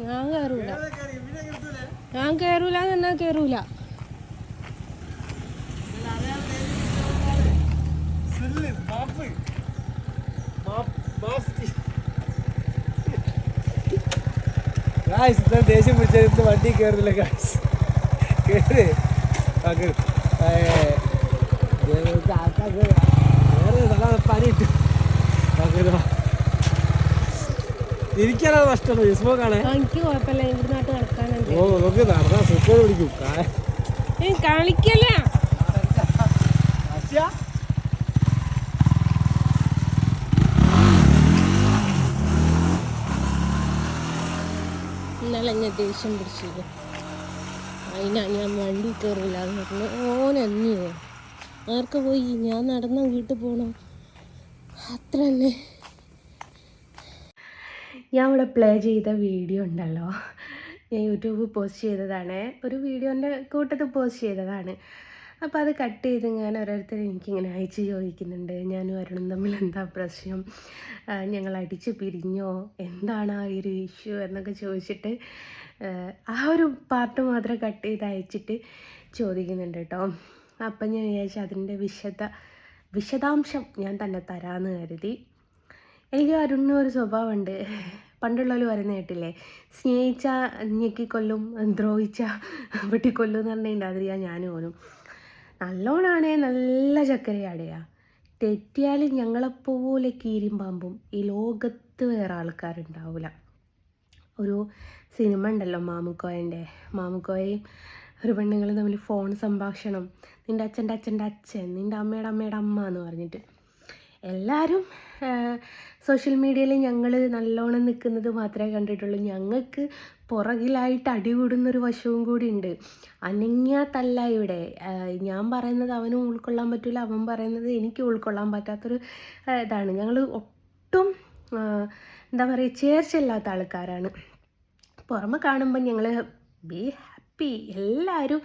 ഞാൻ കയറൂല ഞാൻ കയറൂല എന്നാ കയറൂല ഗായ്സ് ഇത്ര ദേഷ്യം പിടിച്ചത് വണ്ടി കയറില്ല ഗായ്സ് കയറി ആ കേറ്. ഏ, ദേ, ആക്കാ കേറ്. കേറ്, നല്ല പനിയിട്ട് ആ കേറ് വാ. ഇരിക്കാനാണ് നഷ്ടം. യുസ്മോ കാണേ ആ, എനിക്ക് കുഴപ്പമില്ല. ഇവിടെ നാട്ട് നടക്കാനുണ്ട്. ഓ നമുക്ക് നടന്നാ സുഖം പിടിക്കും. കാ- ഏയ് കളിക്കല്ല ആശാ. ഇന്നലെ ഞാൻ ദേഷ്യം പിടിച്ചില്ല അതിനാ ഞാൻ വണ്ടി കയറില്ല എന്ന് പറഞ്ഞു. ഓനെന്നിയോ ആർക്ക് പോയി? ഞാൻ നടന്ന വീട്ടിൽ പോണോ. അത്ര തന്നെ ഞാൻ ഇവിടെ പ്ലേ ചെയ്ത വീഡിയോ ഉണ്ടല്ലോ. ഞാൻ യൂട്യൂബിൽ പോസ്റ്റ് ചെയ്തതാണ്. ഒരു വീഡിയോന്റെ കൂട്ടത്തിൽ പോസ്റ്റ് ചെയ്തതാണ്. അപ്പോൾ അത് കട്ട് ചെയ്ത് ഞാൻ ഓരോരുത്തർ എനിക്കിങ്ങനെ അയച്ച് ചോദിക്കുന്നുണ്ട്. ഞാനും അരുണും തമ്മിൽ എന്താ പ്രശ്നം? ഞങ്ങൾ അടിച്ച് പിരിഞ്ഞോ? എന്താണ് ആ ഒരു ഇഷ്യൂ എന്നൊക്കെ ചോദിച്ചിട്ട് ആ ഒരു പാർട്ട് മാത്രം കട്ട് ചെയ്ത് അയച്ചിട്ട് ചോദിക്കുന്നുണ്ട് കേട്ടോ. അപ്പം ഞാൻ വിചാരിച്ചു അതിന്റെ വിശദ വിശദാംശം ഞാൻ തന്നെ തരാമെന്ന് കരുതി. എനിക്ക് അരുണിന് ഒരു സ്വഭാവമുണ്ട്. പണ്ടുള്ളവർ പറയുന്ന കേട്ടില്ലേ? സ്നേഹിച്ച ഞെക്കിക്കൊല്ലും ദ്രോഹിച്ച വെട്ടിക്കൊല്ലും എന്ന് പറഞ്ഞിട്ടുണ്ട് അതിരിയാ ഞാൻ ഓനും. നല്ലോണാണേ നല്ല ചക്കരയാടയാ. തെറ്റിയാൽ ഞങ്ങളെപ്പോലെ കീരിയും പാമ്പും ഈ ലോകത്ത് വേറെ ആൾക്കാരുണ്ടാവില്ല ഒരു സിനിമ ഉണ്ടല്ലോ മാമുക്കോയന്റെ. മാമുക്കോയയും ഒരു പെണ്ണുങ്ങളും തമ്മിൽ ഫോൺ സംഭാഷണം. നിന്റെ അച്ഛന്റെ അച്ഛന്റെ അച്ഛൻ നിന്റെ അമ്മയുടെ അമ്മയുടെ അമ്മ എന്ന് പറഞ്ഞിട്ട്. എല്ലാവരും സോഷ്യൽ മീഡിയയിൽ ഞങ്ങൾ നല്ലോണം നിൽക്കുന്നത് മാത്രമേ കണ്ടിട്ടുള്ളൂ. ഞങ്ങൾക്ക് പുറകിലായിട്ട് അടികൂടുന്നൊരു വശവും കൂടി ഉണ്ട്. അനങ്ങാത്തല്ല ഇവിടെ. ഞാൻ പറയുന്നത് അവനും ഉൾക്കൊള്ളാൻ പറ്റില്ല അവൻ പറയുന്നത് എനിക്ക് ഉൾക്കൊള്ളാൻ പറ്റാത്തൊരു ഇതാണ്. ഞങ്ങൾ ഒട്ടും എന്താ പറയുക ചേർച്ചയില്ലാത്ത ആൾക്കാരാണ്. പുറമെ കാണുമ്പോൾ ഞങ്ങൾ ബി ഹാപ്പി എല്ലാവരും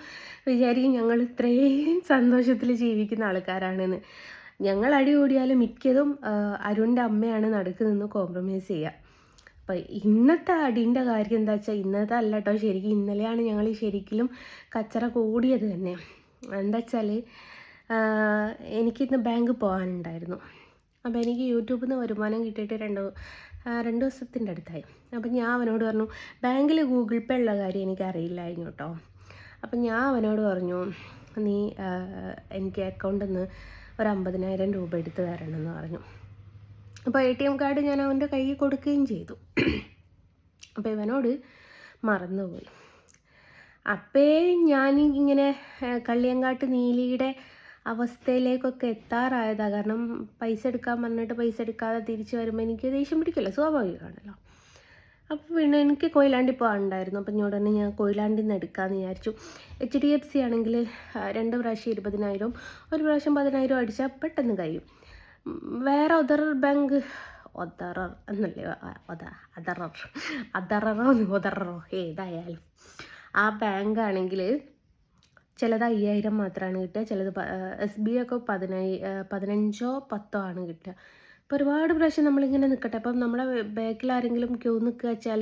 വിചാരിക്കും ഞങ്ങൾ ഇത്രയും സന്തോഷത്തിൽ ജീവിക്കുന്ന ആൾക്കാരാണെന്ന്. ഞങ്ങൾ അടി കൂടിയാലും മിക്കതും അരുണിന്റെ അമ്മയാണ് നടുക്ക് നിന്ന് കോംപ്രമൈസ് ചെയ്യുക. അപ്പം ഇന്നത്തെ അടീന്റെ കാര്യം എന്താ വെച്ചാൽ ഇന്നത്തെ അല്ല കേട്ടോ ശരിക്കും ഇന്നലെയാണ് ഞങ്ങൾ ശരിക്കും കച്ചറ കൂടിയത് തന്നെ. എന്താ വെച്ചാൽ എനിക്കിന്ന് ബാങ്ക് പോകാനുണ്ടായിരുന്നു അപ്പോൾ എനിക്ക് യൂട്യൂബിൽ നിന്ന് വരുമാനം കിട്ടിയിട്ട് രണ്ട് രണ്ട് ദിവസത്തിന്റെ അടുത്തായി. അപ്പം ഞാൻ അവനോട് പറഞ്ഞു ബാങ്കിൽ ഗൂഗിൾ പേ ഉള്ള കാര്യം എനിക്ക് അറിയില്ലായിരുന്നു കേട്ടോ അപ്പം ഞാൻ അവനോട് പറഞ്ഞു നീ എനിക്ക് അക്കൗണ്ടിൽ നിന്ന് ഒരു അമ്പതിനായിരം രൂപ എടുത്ത് തരണമെന്ന് പറഞ്ഞു. അപ്പോൾ എ ടി എം കാർഡ് ഞാൻ അവന്റെ കയ്യിൽ കൊടുക്കുകയും ചെയ്തു. അപ്പോൾ ഇവനോട് മറന്നുപോയി. അപ്പേ ഞാൻ ഇങ്ങനെ കള്ളിയങ്കാട്ട് നീലിയുടെ അവസ്ഥയിലേക്കൊക്കെ എത്താറായതാണ് കാരണം പൈസ എടുക്കാൻ പറഞ്ഞിട്ട് പൈസ എടുക്കാതെ തിരിച്ചു വരുമ്പോൾ എനിക്ക് ദേഷ്യം പിടിക്കില്ല. സ്വാഭാവികമാണല്ലോ. അപ്പോൾ പിന്നെ എനിക്ക് കൊയിലാണ്ടി പോകാനുണ്ടായിരുന്നു. അപ്പം ഞാൻ ഉടനെ ഞാൻ കൊയിലാണ്ടിൽ നിന്ന് എടുക്കാമെന്ന് വിചാരിച്ചു എച്ച് ഡി എഫ് സി ആണെങ്കിൽ രണ്ട് പ്രാവശ്യം ഇരുപതിനായിരം ഒരു പ്രാവശ്യം പതിനായിരം അടിച്ചാൽ പെട്ടെന്ന് കഴിയും. വേറെ ഒതർ ബാങ്ക് ഒതറർ എന്നല്ലേ അതറർ അതററോ ഒതററോ ഏതായാലും. ആ ബാങ്ക് ആണെങ്കിൽ ചിലത് അയ്യായിരം മാത്രമാണ് കിട്ടുക. ചിലത് എസ് ബി ഒക്കെ പതിനായി പതിനഞ്ചോ പത്തോ ആണ് കിട്ടുക. അപ്പോൾ ഒരുപാട് പ്രാവശ്യം നമ്മളിങ്ങനെ നിൽക്കട്ടെ അപ്പം നമ്മളെ ബാക്കിൽ ആരെങ്കിലും ക്യൂ നിൽക്കുക വെച്ചാൽ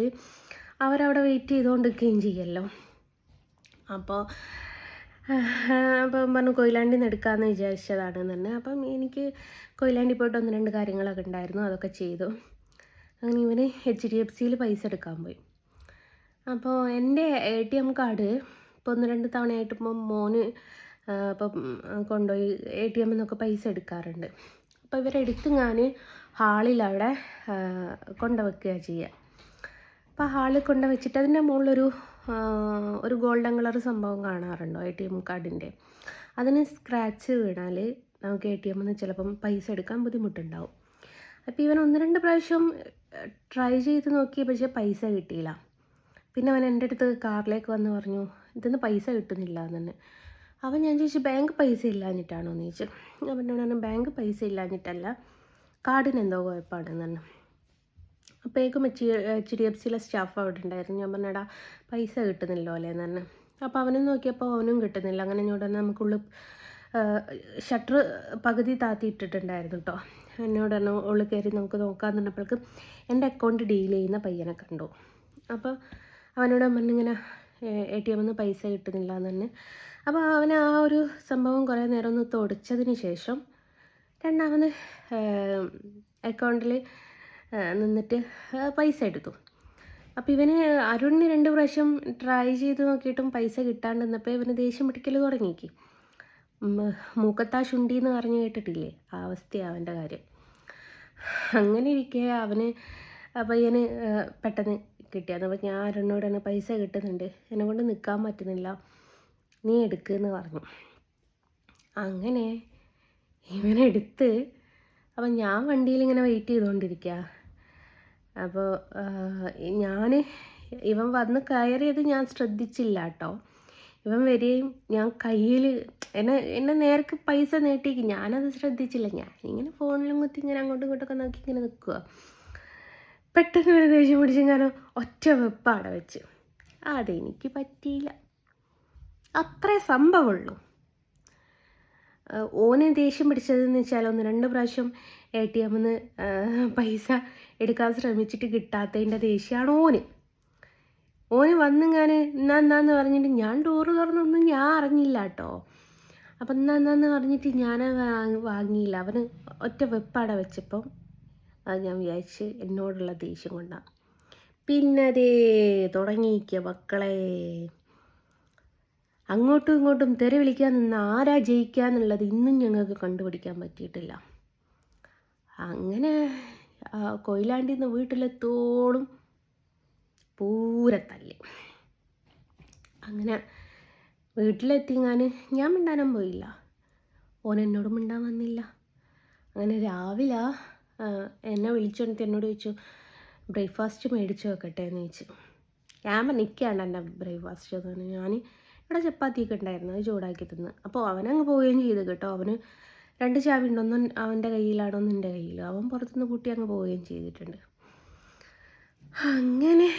അവരവിടെ വെയിറ്റ് ചെയ്തുകൊണ്ട് നിൽക്കുകയും ചെയ്യല്ലോ. അപ്പോൾ അപ്പം പറഞ്ഞു കൊയിലാണ്ടി എടുക്കാമെന്ന് വിചാരിച്ചതാണ് തന്നെ അപ്പം എനിക്ക് കൊയിലാണ്ടി പോയിട്ട് ഒന്ന് രണ്ട് കാര്യങ്ങളൊക്കെ ഉണ്ടായിരുന്നു. അതൊക്കെ ചെയ്തു. അങ്ങനെ ഇവന് എച്ച് ഡി എഫ് സിയിൽ പൈസ എടുക്കാൻ പോയി. അപ്പോൾ എന്റെ എ ടി എം കാർഡ് ഇപ്പോൾ ഒന്ന് രണ്ട് തവണയായിട്ട് ഇപ്പം മോന് അപ്പം കൊണ്ടുപോയി എ ടി എമ്മിൽ നിന്നൊക്കെ പൈസ എടുക്കാറുണ്ട്. അപ്പോൾ ഇവരെടുത്ത് ഞാൻ ഹാളിൽ അവിടെ കൊണ്ടുവയ്ക്കുക ചെയ്യുക അപ്പോൾ ഹാളിൽ കൊണ്ടുവച്ചിട്ട് അതിന്റെ മുകളിലൊരു ഒരു ഗോൾഡൻ കളർ സംഭവം കാണാറുണ്ടോ എ ടി എം കാർഡിന്റെ അതിന് സ്ക്രാച്ച് വീണാൽ നമുക്ക് എ ടി എമ്മിൽ നിന്ന് ചിലപ്പം പൈസ എടുക്കാൻ ബുദ്ധിമുട്ടുണ്ടാവും. അപ്പോൾ ഇവൻ ഒന്ന് രണ്ട് പ്രാവശ്യം ട്രൈ ചെയ്ത് നോക്കി പക്ഷേ പൈസ കിട്ടിയില്ല. പിന്നെ അവൻ എന്റെ അടുത്ത് കാറിലേക്ക് വന്ന് പറഞ്ഞു ഇതിന്ന് പൈസ കിട്ടുന്നില്ല എന്ന് തന്നെ അവൻ ഞാൻ ചോദിച്ചു ബാങ്ക് പൈസ ഇല്ലാഞ്ഞിട്ടാണോ? എന്ന് ചോദിച്ചു. അവൻ പറഞ്ഞു ബാങ്ക് പൈസ ഇല്ലാഞ്ഞിട്ടല്ല കാർഡിന് എന്തോ കുഴപ്പമാണെന്ന് പറഞ്ഞു. അപ്പോഴേക്കും എച്ച് എച്ച് ഡി എഫ് സിയിലെ സ്റ്റാഫ് അവിടെ ഉണ്ടായിരുന്നു. ഞാൻ പറഞ്ഞടാ പൈസ കിട്ടുന്നില്ലോ അല്ലേ? എന്ന് പറഞ്ഞു. അപ്പോൾ അവനും നോക്കിയപ്പോൾ അവനും കിട്ടുന്നില്ല. അങ്ങനെ എന്നോട് തന്നെ നമുക്കുള്ളിൽ ഷട്ടർ പകുതി താത്തി ഇട്ടിട്ടുണ്ടായിരുന്നു കേട്ടോ. എന്നോട് പറഞ്ഞു ഉള്ളിൽ കയറി നമുക്ക് നോക്കാമെന്ന് പറഞ്ഞപ്പോഴേക്കും എന്റെ അക്കൗണ്ട് ഡീൽ ചെയ്യുന്ന പയ്യനെ കണ്ടു. അപ്പോൾ അവനോട് പറഞ്ഞിങ്ങനെ എ ടി എമ്മിൽ നിന്ന് പൈസ കിട്ടുന്നില്ല എന്ന് പറഞ്ഞ്. അപ്പോൾ അവൻ ആ ഒരു സംഭവം കുറേ നേരം ഒന്ന് തുടച്ചതിന് ശേഷം രണ്ടാമത് അക്കൗണ്ടിൽ നിന്നിട്ട് പൈസ എടുത്തു. അപ്പോൾ ഇവന് അരുണിന് രണ്ട് പ്രാവശ്യം ട്രൈ ചെയ്ത് നോക്കിയിട്ടും പൈസ കിട്ടാണ്ട് നിന്നപ്പോൾ ഇവന് ദേഷ്യം പിടിക്കൽ തുടങ്ങിക്ക്. മൂക്കത്താ ശുണ്ടി എന്ന് പറഞ്ഞു കേട്ടിട്ടില്ലേ? ആ അവസ്ഥയാണ് അവന്റെ കാര്യം. അങ്ങനെ ഇരിക്കെ അവന് പയ്യന് പെട്ടെന്ന് കിട്ടിയത്. അപ്പോൾ ഞാൻ അരുണിനോടാണ് പൈസ കിട്ടുന്നുണ്ട്. എന്നെ കൊണ്ട് നിൽക്കാൻ പറ്റുന്നില്ല. നീ എടുക്കുമെന്ന് പറഞ്ഞു. അങ്ങനെ ഇവനെ എടുത്ത് അപ്പം ഞാൻ വണ്ടിയിൽ ഇങ്ങനെ വെയിറ്റ് ചെയ്തുകൊണ്ടിരിക്കുക അപ്പോൾ ഞാൻ ഇവൻ വന്ന് കയറിയത് ഞാൻ ശ്രദ്ധിച്ചില്ല കേട്ടോ. ഇവൻ വരികയും ഞാൻ കയ്യിൽ എന്നെ എന്നെ നേർക്ക് പൈസ നീട്ടിക്ക്. ഞാനത് ശ്രദ്ധിച്ചില്ല. ഞാൻ ഇങ്ങനെ ഫോണിലും കുത്തി ഇങ്ങനെ അങ്ങോട്ടും ഇങ്ങോട്ടൊക്കെ നോക്കി ഇങ്ങനെ നിൽക്കുക പെട്ടെന്ന് ഒരു ദേഷ്യം പിടിച്ച് ഞാൻ ഒറ്റ വെപ്പാടെ വെച്ച്. അതെനിക്ക് പറ്റിയില്ല. അത്രേ സംഭവമുള്ളൂ. ഓനെ ദേഷ്യം പിടിച്ചതെന്ന് വെച്ചാൽ ഒന്ന് രണ്ട് പ്രാവശ്യം എ ടി എമ്മിൽ നിന്ന് പൈസ എടുക്കാൻ ശ്രമിച്ചിട്ട് കിട്ടാത്തതിന്റെ ദേഷ്യമാണ് ഓന്. ഓന് വന്നിങ്ങനെ എന്നാ എന്നാന്ന് പറഞ്ഞിട്ട് ഞാൻ ഡോറ് തുറന്നൊന്നും ഞാൻ അറിഞ്ഞില്ല കേട്ടോ അപ്പം എന്നാ എന്നാന്ന് പറഞ്ഞിട്ട് ഞാൻ വാങ്ങിയില്ല. അവന് ഒറ്റ വെപ്പാടെ വെച്ചപ്പം അത് ഞാൻ വിചാരിച്ച് എന്നോടുള്ള ദേഷ്യം കൊണ്ടാണ് പിന്നെ അതേ തുടങ്ങിയിരിക്കുക മക്കളെ. അങ്ങോട്ടും ഇങ്ങോട്ടും തെറി വിളിക്കാൻ നിന്ന് ആരാ ജയിക്കുക എന്നുള്ളത് ഇന്നും ഞങ്ങൾക്ക് കണ്ടുപിടിക്കാൻ പറ്റിയിട്ടില്ല. അങ്ങനെ കൊയിലാണ്ടി നിന്ന് വീട്ടിലെത്തോളും പൂരത്തല്ല് അങ്ങനെ വീട്ടിലെത്തിങ്ങാൻ ഞാൻ മിണ്ടാനും പോയില്ല. ഓൻ എന്നോട് മിണ്ടാൻ വന്നില്ല. അങ്ങനെ രാവിലെ എന്നെ വിളിച്ചോണ്ടിട്ട് എന്നോട് ചോദിച്ചു ബ്രേക്ക്ഫാസ്റ്റ് മേടിച്ച് വെക്കട്ടെ എന്ന് ചോദിച്ചു. ഞാൻ നിൽക്കുകയാണ് എന്റെ ബ്രേക്ക്ഫാസ്റ്റ് എന്ന് പറഞ്ഞു. ഞാൻ ഇവിടെ ചപ്പാത്തിയൊക്കെ ഉണ്ടായിരുന്നു അത് ചൂടാക്കി തന്ന്. അപ്പോൾ അവനങ്ങ് പോവുകയും ചെയ്തു കേട്ടോ. അവന് രണ്ട് ചാവി ഉണ്ടൊന്നും അവന്റെ കയ്യിലാണോ എന്റെ കയ്യിലോ. അവൻ പുറത്തുനിന്ന് കൂട്ടി അങ്ങ് പോവുകയും ചെയ്തിട്ടുണ്ട്. അങ്ങനെ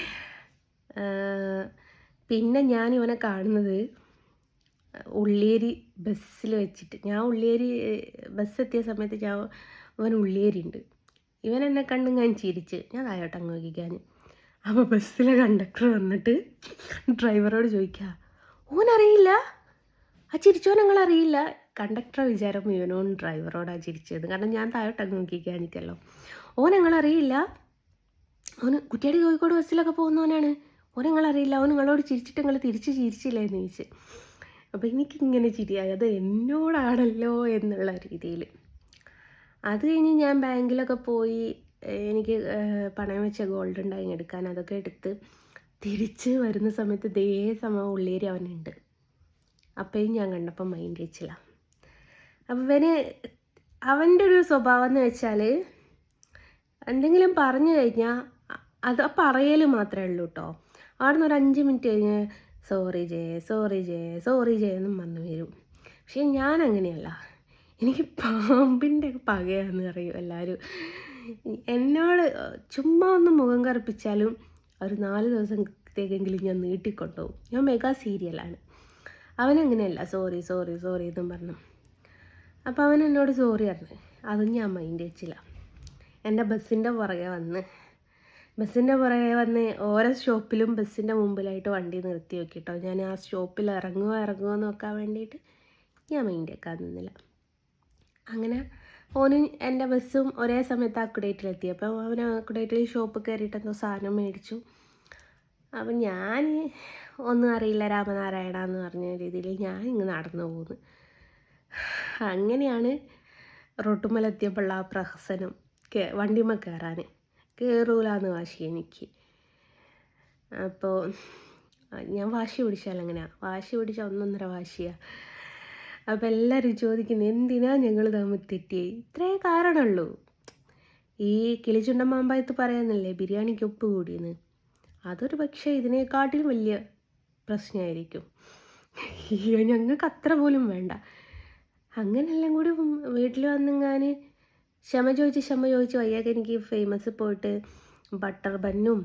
പിന്നെ ഞാൻ ഇവനെ കാണുന്നത് ഉള്ളിയേരി ബസ്സിൽ വെച്ചിട്ട്. ഞാൻ ഉള്ളിയേരി ബസ് എത്തിയ സമയത്ത് ഞാൻ അവൻ ഉള്ളിയേരി ഉണ്ട്. ഇവൻ എന്നെ കണ്ട് ഞാൻ ചിരിച്ച് ഞാൻ താഴോട്ട് അങ്ങ് നോക്കിക്കാൻ അപ്പോൾ ബസ്സിലെ കണ്ടക്ടർ വന്നിട്ട് ഡ്രൈവറോട് ചോദിക്കുക ഓനറിയില്ല. ആ ചിരിച്ചോൻ ഞങ്ങളറിയില്ല. കണ്ടക്ടറെ വിചാരം ഇവനോൻ ഡ്രൈവറോടാണ് ചിരിച്ചത്. കാരണം ഞാൻ താഴോട്ട് അങ്ങ് നോക്കിക്കാനിക്കല്ലോ ഓൻ ഞങ്ങളറിയില്ല. ഓന് കുറ്റിയാടി കോഴിക്കോട് ബസ്സിലൊക്കെ പോകുന്നവനാണ്. ഓൻ ഞങ്ങളറിയില്ല. ഓൻ നിങ്ങളോട് ചിരിച്ചിട്ട് നിങ്ങൾ തിരിച്ച് ചിരിച്ചില്ലേ എന്ന് ചോദിച്ച്. അപ്പോൾ എനിക്കിങ്ങനെ ചിരിയായി. അത് എന്നോടാണല്ലോ എന്നുള്ള രീതിയിൽ അത് കഴിഞ്ഞ് ഞാൻ ബാങ്കിലൊക്കെ പോയി എനിക്ക് പണയം വെച്ച ഗോൾഡ് ഉണ്ടായി എടുക്കാൻ അതൊക്കെ എടുത്ത് തിരിച്ച് വരുന്ന സമയത്ത് ദേ സമയം ഉള്ളേരി അവനുണ്ട്. അപ്പോഴും ഞാൻ കണ്ടപ്പോൾ മൈൻഡ് വെച്ചില്ല. അപ്പം ഇവന് അവന്റെ ഒരു സ്വഭാവം എന്ന് വെച്ചാൽ എന്തെങ്കിലും പറഞ്ഞു കഴിഞ്ഞാൽ അത് പറയൽ മാത്രമേ ഉള്ളൂ കേട്ടോ അവിടെ നിന്ന് ഒരു അഞ്ച് മിനിറ്റ് കഴിഞ്ഞ് sorry Jaya sorry Jaya sorry Jaya എന്നും വന്നു വരും. പക്ഷെ ഞാൻ അങ്ങനെയല്ല. എനിക്ക് പാമ്പിന്റെ പകയാന്ന് പറയും എല്ലാവരും എന്നോട് ചുമ്മാ ഒന്ന് മുഖം കറുപ്പിച്ചാലും ഒരു നാല് ദിവസത്തേക്കെങ്കിലും ഞാൻ നീട്ടിക്കൊണ്ടുപോകും. ഞാൻ മെഗാ സീരിയലാണ് അവനങ്ങനെയല്ല സോറി സോറി സോറി എന്നും പറഞ്ഞു. അപ്പോൾ അവൻ എന്നോട് സോറി പറഞ്ഞു. അതും ഞാൻ മൈൻഡ് വെച്ചില്ല. എന്റെ ബസ്സിന്റെ പുറകെ വന്ന് ബസ്സിന്റെ പുറകെ വന്ന് ഓരോ ഷോപ്പിലും ബസ്സിന്റെ മുമ്പിലായിട്ട് വണ്ടി നിർത്തി നോക്കിട്ടോ ഞാൻ ആ ഷോപ്പിൽ ഇറങ്ങുമോ ഇറങ്ങുമോ നോക്കാൻ വേണ്ടിയിട്ട് ഞാൻ മൈൻഡ് വെക്കാൻ നിന്നില്ല. അങ്ങനെ ഓന് എന്റെ ബസ്സും ഒരേ സമയത്ത് അക്കുഡേറ്റിലെത്തി അപ്പോൾ അവൻ അക്കുഡേറ്റിൽ ഷോപ്പ് കയറിയിട്ട് എന്തോ സാധനം മേടിച്ചു. അപ്പം ഞാൻ ഒന്നും അറിയില്ല രാമനാരായണ എന്ന് പറഞ്ഞ രീതിയിൽ ഞാൻ ഇങ്ങ് നടന്നു പോകുന്നു അങ്ങനെയാണ് റൊട്ടുമലെത്തിയപ്പോൾ ആ പ്രഹസനം കേ വണ്ടിമ കയറാൻ കയറൂലെന്ന് വാശി എനിക്ക്. അപ്പോൾ ഞാൻ വാശി പിടിച്ചാൽ എങ്ങനെയാണ് വാശി പിടിച്ച ഒന്നൊന്നര വാശിയാണ് അപ്പോൾ എല്ലാവരും ചോദിക്കുന്നു എന്തിനാ ഞങ്ങൾ തമ്മിൽ തെറ്റിയേ? ഇത്രേ കാരണമുള്ളൂ ഈ കിളിച്ചുണ്ടൻ മാമ്പായത്ത് പറയുന്നില്ലേ ബിരിയാണിക്ക് ഉപ്പ് കൂടിയെന്ന്? അതൊരു പക്ഷേ ഇതിനേക്കാട്ടിലും വലിയ പ്രശ്നമായിരിക്കും. അയ്യോ ഞങ്ങൾക്ക് അത്ര പോലും വേണ്ട. അങ്ങനെല്ലാം കൂടി വീട്ടിൽ വന്നെങ്ങാൻ ക്ഷമ ചോദിച്ച് ക്ഷമ ചോദിച്ച് വയ്യാക്ക് എനിക്ക് ഫേമസ് പോയിട്ട് ബട്ടർ ബന്നും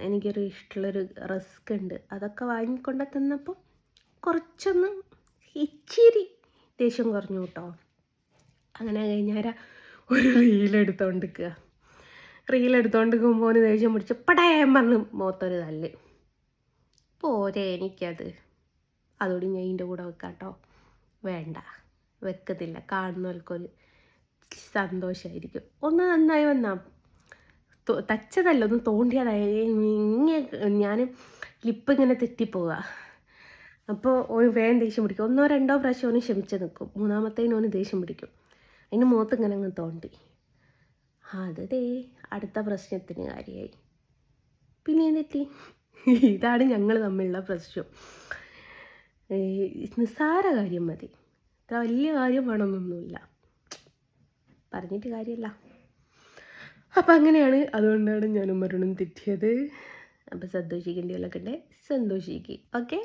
എനിക്കൊരു ഇഷ്ടമുള്ളൊരു റിസ്ക് ഉണ്ട്. അതൊക്കെ വാങ്ങിക്കൊണ്ട തന്നപ്പോൾ കുറച്ചൊന്ന് ഇച്ചിരി ദേഷ്യം കുറഞ്ഞു കേട്ടോ. അങ്ങനെ കഴിഞ്ഞാൽ ഒരു റീലെടുത്തോണ്ടിരിക്കുക റീലെടുത്തോണ്ട് നിൽക്കുമ്പോൾ ദേഷ്യം പിടിച്ച് പടയം പറഞ്ഞ് മോത്തൊരു തല്ല്. പോരെ എനിക്കത്. അതോടെ ഞാൻ ഇതിന്റെ കൂടെ വെക്കാം കേട്ടോ. വേണ്ട. വെക്കത്തില്ല. കാണുന്നവർക്കൊരു സന്തോഷമായിരിക്കും ഒന്ന് നന്നായി വന്നാ തോ- തച്ചതല്ല ഒന്ന് തോണ്ടിയതായി ഇങ്ങനെ ഞാൻ ലിപ്പ് ഇങ്ങനെ തെറ്റിപ്പോവുക അപ്പോൾ ഒരു വേഗം ദേഷ്യം പിടിക്കും. ഒന്നോ രണ്ടോ പ്രാവശ്യം ഓന് ക്ഷമിച്ച് നിൽക്കും മൂന്നാമത്തേന് ഓന് ദേഷ്യം പിടിക്കും. അതിന് മുഖത്ത് ഇങ്ങനെ അങ്ങ് തോണ്ടി. അത് അടുത്ത പ്രശ്നത്തിന് കാര്യമായി പിന്നെ എന്തെത്തി ഇതാണ് ഞങ്ങൾ തമ്മിലുള്ള പ്രശ്നം. നിസ്സാര കാര്യം മതി. ഇത്ര വലിയ കാര്യം വേണമെന്നൊന്നുമില്ല പറഞ്ഞിട്ട് കാര്യമല്ല. അപ്പം അങ്ങനെയാണ് അതുകൊണ്ടാണ് ഞാൻ ഉമ്മരോടും തെറ്റിയത്. അപ്പം സന്തോഷിക്കേണ്ടിയല്ലൊക്കെ ഉണ്ട്? സന്തോഷിക്കുക ഓക്കെ?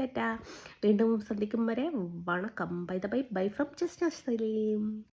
ടാറ്റാ. വീണ്ടും സന്ധിക്കും വരെ. വണക്കം. By the by bye from just Saleem